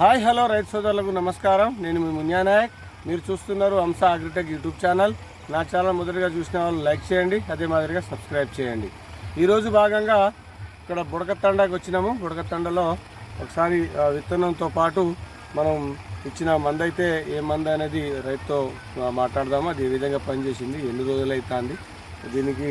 Hi hello రైతు సోదరులకు నమస్కారం. నేను మీ మున్యానాయక్ మీరు చూస్తున్నారు హంస అగ్రిటెక్ యూట్యూబ్ ఛానల్. నా ఛానల్ మొదటిగా చూసిన వాళ్ళు లైక్ చేయండి అదే మాదిరిగా సబ్స్క్రైబ్ చేయండి. ఈరోజు భాగంగా ఇక్కడ బుడకతండకి వచ్చినాము. బుడకతండలో ఒకసారి విత్తనంతో పాటు మనం ఇచ్చిన మందు అయితే ఏ మందు అనేది రైతుతో మాట్లాడదాము. అది ఏ విధంగా పనిచేసింది ఎన్ని రోజులు అవుతుంది దీనికి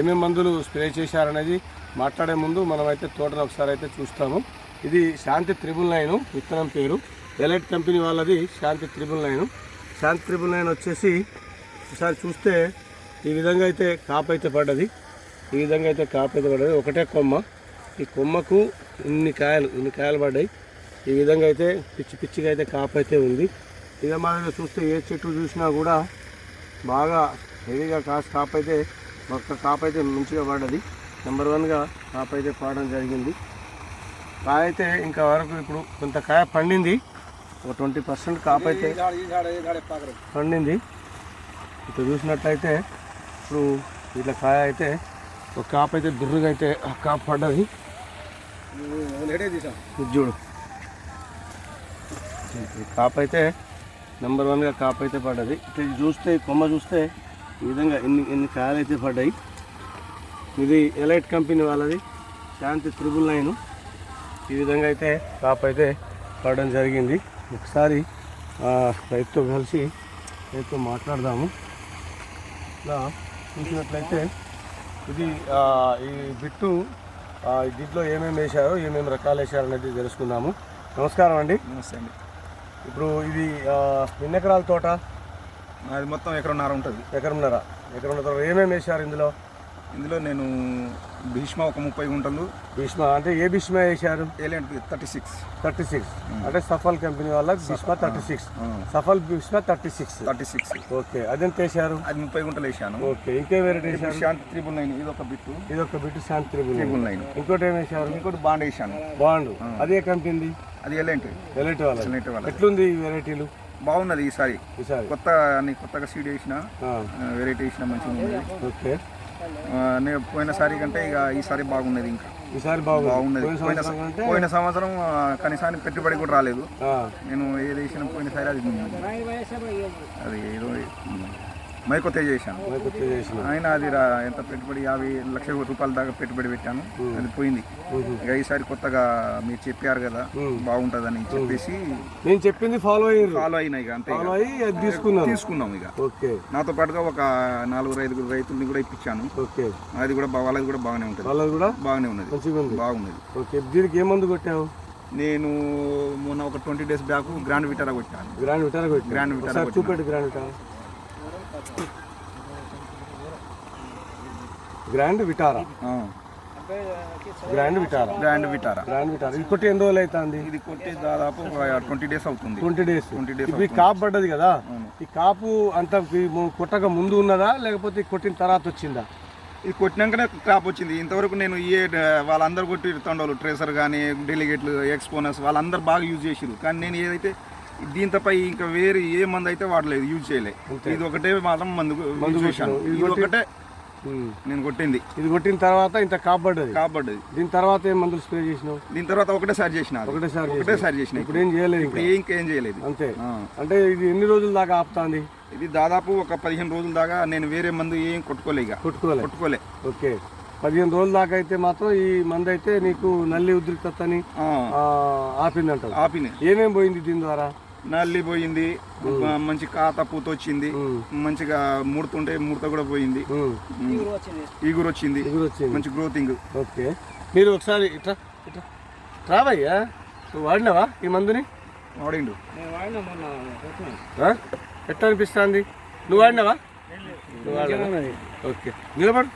ఏమేమి మందులు స్ప్రే చేశారనేది మాట్లాడే ముందు మనమైతే తోటను ఒకసారి అయితే చూస్తాము. ఇది శాంతి త్రిబుల్ నైన్ విత్తనం పేరు. ఎలైట్ కంపెనీ వాళ్ళది Shanti triple nine. Shanti triple nine వచ్చేసి ఒకసారి చూస్తే ఈ విధంగా అయితే కాపు అయితే పడ్డది. ఈ విధంగా అయితే కాపు అయితే పడ్డది. ఒకటే కొమ్మ. ఈ కొమ్మకు ఇన్ని కాయలు ఇన్ని కాయలు పడ్డాయి. ఈ విధంగా అయితే పిచ్చి పిచ్చిగా అయితే కాపు అయితే ఉంది. ఇదే మాదిరిగా చూస్తే ఏ చెట్టు చూసినా కూడా బాగా హెవీగా కాసు కాపు అయితే ఒక్క కాపు అయితే మంచిగా పడ్డది. నెంబర్ వన్గా కాపు అయితే పడడం జరిగింది. కాయ అయితే ఇంకా వరకు ఇప్పుడు కొంత కాయ పండింది. ఒక ట్వంటీ పర్సెంట్ కాపు అయితే పండింది. ఇప్పుడు చూసినట్లయితే ఇప్పుడు ఇట్లా కాయ అయితే ఒక కాపు అయితే దుర్రుగా అయితే ఆ కాపు పడ్డది. చూడు. ఈ కాపు అయితే నెంబర్ వన్గా కాపు అయితే పడ్డది. ఇట్లా చూస్తే కొమ్మ చూస్తే ఈ విధంగా ఎన్ని ఎన్ని కాయలు అయితే పడ్డాయి. ఇది ఎలైట్ కంపెనీ వాళ్ళది. Shanti triple nine. ఈ విధంగా అయితే కాపు అయితే పడడం జరిగింది. ఒకసారి రైతుతో కలిసి రైతుతో మాట్లాడదాము. ఇలా చూసినట్లయితే ఇది ఈ బిట్టు దీంట్లో ఏమేమి వేశారో ఏమేమి రకాలు వేశారో అనేది తెలుసుకుందాము. నమస్కారం అండి. నమస్తే అండి. ఇప్పుడు ఇది ఎన్ని ఎకరాల తోట? అది మొత్తం ఎకరన్నర ఉంటుంది. ఎకరంన్నర. ఎకరంన్నర తోట ఏమేమి వేశారు ఇందులో? ఇందులో నేను భీష్మ ఒక ముప్పై గుంటలు. భీష్మ అంటే ఏ భీష్మ వేశారు? ఏలెంట్ థర్టీ సిక్స్ థర్టీ సిక్స్. అంటే సఫల్ కంపెనీ వాళ్ళ Bhishma thirty six. Safal Bhishma thirty six. Thirty six. Okay అదెంత వేశారు? అది ముప్పై గుంటలు వేసాను ఓకే ఇంకే వెరైటీ వేశారు? శాంతి త్రిబుల్ నైన్ ఇది ఒక బిట్టు. ఇది ఒక bit Shanti triple triple nine. ఇంకోటి ఏం వేశారు? ఇంకోటి బాండ్ వేసాను బాండు. అదే కంపెనీ అది ఎలాంటి. వెరైటీ వాళ్ళ ఎలాంటి వాళ్ళ ఎట్లుంది ఈ వెరైటీలు? బాగున్నది ఈసారి. కొత్త అన్ని కొత్తగా సీడ్ వేసిన వెరైటీ వేసిన మంచిగా ఉంది ఓకే. నేను పోయినసారి కంటే ఇక ఈసారి బాగున్నది ఇంకా. ఈసారి బాగుంది. బాగున్నది. పోయిన పోయిన సంవత్సరం కనీసానికి పెట్టుబడి కూడా రాలేదు. ఆ, నేను ఏది వేసిన పోయినసారి అది అది ఏదో మైకొత్త చేశాను. చేసిన. ఆయన అది రా- ఎంత పెట్టుబడి యాభై లక్షల రూపాయల దాకా పెట్టుబడి పెట్టాను. అది పోయింది. ఇక ఈసారి కొత్తగా మీరు చెప్పారు కదా బాగుంటుందని చెప్పేసి నేను చెప్పింది ఫాలో అయ్యారు ఫాలో అయినా ఇక అంతే ఇక. ఫాలో అయ్యి అది తీసుకున్నాం ఇక. ఓకే. నాతో పాటుగా ఒక నాలుగు ఐదుగురు రైతుల్ని కూడా ఇప్పించాను. ఓకే. అది కూడా బా- వాళ్ళది కూడా బాగానే ఉంటుంది. వాళ్ళది కూడా బాగానే ఉన్నది. మంచిగా ఉంది. బాగున్నది. ఓకే. దీనికి ఏ మందు కొట్టావు? నేను మొన్న ఒక twenty days back Grand Vitara కొట్టాను. గ్రాండ్ విటారా కొట్టావు గ్రాండ్ విటారా ఒకసారి చూపెట్టు Grand Vitara? Grand Vitara Grand Vitara Grand Vitara Grand Vitara ఇది కొట్టి ఎన్ని రోజులు అవుతుంది? ఇది కొట్టి దాదాపు ట్వంటీ డేస్ అవుతుంది. Twenty days. ట్వంటీ డేస్ ఈ కాపు పడ్డది కదా? ఈ కాపు అంత కొట్టక ముందు ఉన్నదా? లేకపోతే కొట్టిన తర్వాత వచ్చిందా? ఇది కొట్టినాకనే క్రాప్ వచ్చింది. ఇంతవరకు నేను ఏ వాళ్ళందరూ కొట్టి తండోలు ట్రేసర్ కానీ డెలిగేట్లు ఎక్స్పోనర్స్ వాళ్ళందరూ బాగా యూజ్ చేసిరు కానీ నేను ఏదైతే దీంతపై ఇంకా వేరే ఏ మందు అయితే వాడలేదు యూజ్ చేయలే. ఇది ఒకటే మాత్రం మందు యూజ్ చేశాను. ఇది ఒకటే. నేను కొట్టింది. ఇది కొట్టిన తర్వాత ఇంత కాపు పడ్డది కాబట్టి దీని తర్వాత ఏం మందులు స్ప్రే చేసినావు? దీని తర్వాత ఒకటేసారి చేసిన. ఒకటేసారి ఒకటేసారి చేసిన ఇప్పుడు ఏం చేయలేదు ఇప్పుడు ఇంకా. చేయలేదు. అంతే. అంటే ఇది ఎన్ని రోజుల దాకా ఆపుతాంది? ఇది దాదాపు ఒక పదిహేను రోజుల దాకా నేను వేరే మందు ఏం కొట్టుకోలే ఇక. కొట్టుకోలే. కొట్టుకోలే. ఓకే. పదిహేను రోజుల దాకా అయితే మాత్రం ఈ మందు అయితే నీకు నల్లి ఉద్రిక్తతని ఆ, ఆ, ఆపిందంటావు. ఆపినాయి ఏమేం పోయింది దీని ద్వారా? నల్లి పోయింది మంచి కాత పూత వచ్చింది. మంచిగా ముడుతుంటే ముడత కూడా పోయింది. ఈగురు వచ్చింది. మంచి గ్రోతింగ్ ఓకే. మీరు ఒకసారి ఇట్లా ఇట్లా రావయ్యా నువ్వు వాడినావా ఈ మందుని? వాడిండు? ఎట్లా అనిపిస్తుంది? నువ్వు వాడినావా? ఓకే. నిలబడు.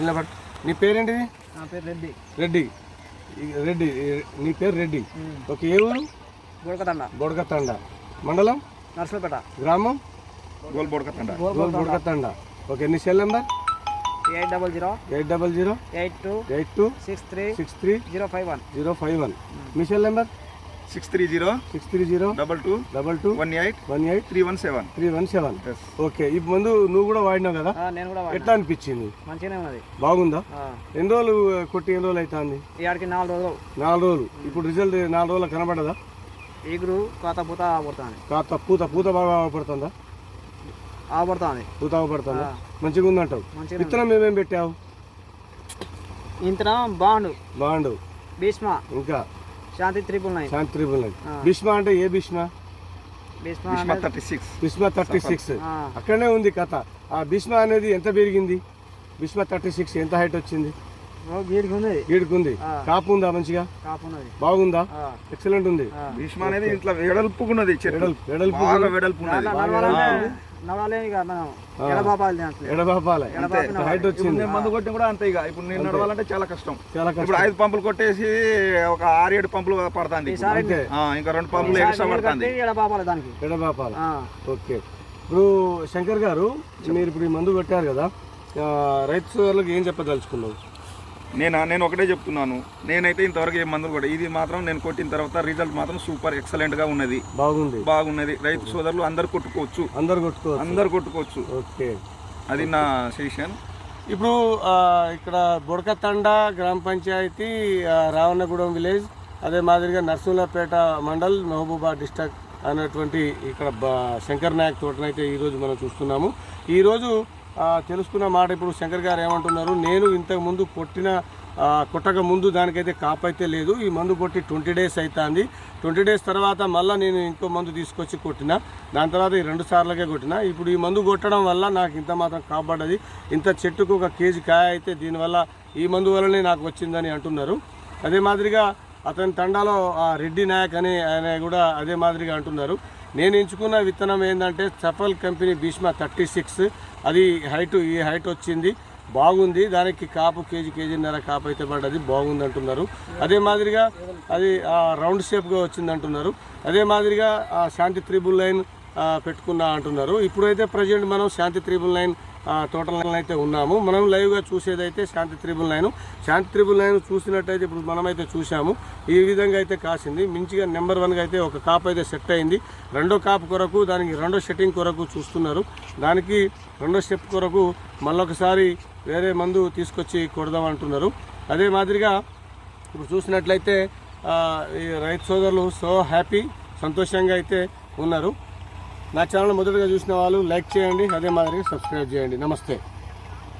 నిలబడు. నీ పేరేంటిది? రెడ్డి. రెడ్డి. రెడ్డి నీ పేరు రెడ్డి. ఓకే ఏ ఊరు? గోడకదండ బొడకతండ మండలం? నర్సపేట గ్రామం? గోల్ బొడకతండ. గోల్ బొడకతండ. ఓకే నీ cell number? Eight double zero. Eight double zero? Eight two. Eight two? Six three. Six three? Zero five one. Zero five one. మీ cell number? Six three zero six three zero double two double two one eight one eight three one seven three one seven Yes. Okay ఇప్పుడు ముందు నువ్వు కూడా వాడినావు కదా? నేను కూడా. ఎట్లా అనిపించింది? మంచిగానే ఉన్నది. బాగుందా? ఎన్ని రోజులు కొట్టి ఎన్ని రోజులు అవుతుంది ఆడికి నాలుగు రోజులు. నాలుగు రోజులు. ఇప్పుడు రిజల్ట్ నాలుగు రోజులు కనబడదా? ఈగురు కాత పూత ఆపడుతుంది కాస్త పూత పూత బాగా పడుతుందా ఆపడుతుంది పూత పడుతుందా మంచిగా ఉందంటావు. విత్తనం ఏమేమి పెట్టావు? ఇంతన బాండు బాండు భీష్మ. ఇంకా? Shanti triple nine. Shanti triple nine. Bhishma అంటే ఏ Bhishma? Bhishma thirty six. Bhishma thirty six. అక్కడనే ఉంది కథ. ఆ భీష్మ అనేది ఎంత పెరిగింది? భీష్మ థర్టీ సిక్స్ ఎంత హైట్ వచ్చింది? ఓ వీడికి ఉంది. గీడుకుంది. కాపు ఉందా మంచిగా? బాగుందా? ఎక్సలెంట్ ఉంది. భీష్మ అనేది ఇట్లా వెడల్పుకున్నది చెట్టు. వెడల్పు వెడల్పు హైట్ వచ్చింది. మందు కొట్టి కూడా అంతే ఇక. ఇప్పుడు నేను నడవాలంటే చాలా కష్టం. చాలా ఇప్పుడు ఐదు పంపులు కొట్టేసి ఒక ఆరు ఏడు పంపులు పడుతుంది ఇంకా రెండు పంపులు ఎక్స్ట్రా పడుతుంది. ఎడబాపాలి దానికి. ఎడబాపాల ఆ, ఓకే. ఇప్పుడు శంకర్ గారు మీరు ఇప్పుడు ఈ మందు కొట్టారు కదా. రైతు సోదరులకు ఏం చెప్పదలుచుకున్నావు? నేను? నేను ఒకటే చెప్తున్నాను. నేనైతే ఇంతవరకు ఏ మందులు కూడా ఇది మాత్రం నేను కొట్టిన తర్వాత రిజల్ట్ మాత్రం సూపర్ ఎక్సలెంట్గా ఉన్నది. బాగుంది. బాగున్నది. రైతు సోదరులు అందరు కొట్టుకోవచ్చు. అందరు కొట్టుకోవచ్చు. అందరు కొట్టుకోవచ్చు. ఓకే. అది నా సెషన్ ఇప్పుడు ఇక్కడ బుడకతండ గ్రామ పంచాయతీ రావణగూడెం విలేజ్ అదే మాదిరిగా నర్సులపేట మండల్ మహబూబా డిస్ట్రిక్ట్ అనేటువంటి ఇక్కడ శంకర్ నాయక్ తోటనైతే ఈరోజు మనం చూస్తున్నాము. ఈరోజు తెలుసుకున్న మాట ఇప్పుడు శంకర్ గారు ఏమంటున్నారు? నేను ఇంతకు ముందు కొట్టిన కొట్టక ముందు దానికైతే కాపు అయితే లేదు. ఈ మందు కొట్టి ట్వంటీ డేస్ అవుతుంది ట్వంటీ డేస్ తర్వాత మళ్ళీ నేను ఇంకో మందు తీసుకొచ్చి కొట్టిన. దాని తర్వాత ఈ రెండు సార్లకే కొట్టిన. ఇప్పుడు ఈ మందు కొట్టడం వల్ల నాకు ఇంత మాత్రం కాపాడది. ఇంత చెట్టుకు ఒక కేజీ కాయ అయితే దీనివల్ల ఈ మందు వల్లనే నాకు వచ్చిందని అంటున్నారు. అదే మాదిరిగా అతని తండాలో ఆ రెడ్డి నాయక్ అని ఆయన కూడా అదే మాదిరిగా అంటున్నారు. నేను ఎంచుకున్న విత్తనం ఏంటంటే Safal company Bhishma thirty six. అది హైట్ ఈ హైట్ వచ్చింది. బాగుంది. దానికి కాపు కేజీ కేజీన్నర కాపు అయితే పడ్డది. బాగుంది అంటున్నారు అదే మాదిరిగా అది రౌండ్ షేప్గా వచ్చింది అంటున్నారు అదే మాదిరిగా ఆ, శాంతి త్రిబుల్ లైన్ పెట్టుకున్నా అంటున్నారు. ఇప్పుడైతే ప్రజెంట్ మనం శాంతి త్రిబుల్ నైన్ తోటలను అయితే ఉన్నాము. మనం లైవ్గా చూసేదైతే Shanti triple nine. Shanti triple nine చూసినట్టయితే ఇప్పుడు మనమైతే చూసాము ఈ విధంగా అయితే కాసింది. మించిగా నెంబర్ వన్గా అయితే ఒక కాప్ అయితే సెట్ అయింది. రెండో కాప్ కొరకు దానికి రెండో సెట్టింగ్ కొరకు చూస్తున్నారు. దానికి రెండో స్టెప్ కొరకు మళ్ళొకసారి వేరే మందు తీసుకొచ్చి కొడదాం అంటున్నారు. అదే మాదిరిగా ఇప్పుడు చూసినట్లయితే ఈ రైతు సోదరులు సో హ్యాపీ సంతోషంగా అయితే ఉన్నారు. నా ఛానల్ మొదటగా చూసిన వాళ్ళు లైక్ చేయండి అదే మాదిరిగా సబ్స్క్రైబ్ చేయండి. నమస్తే.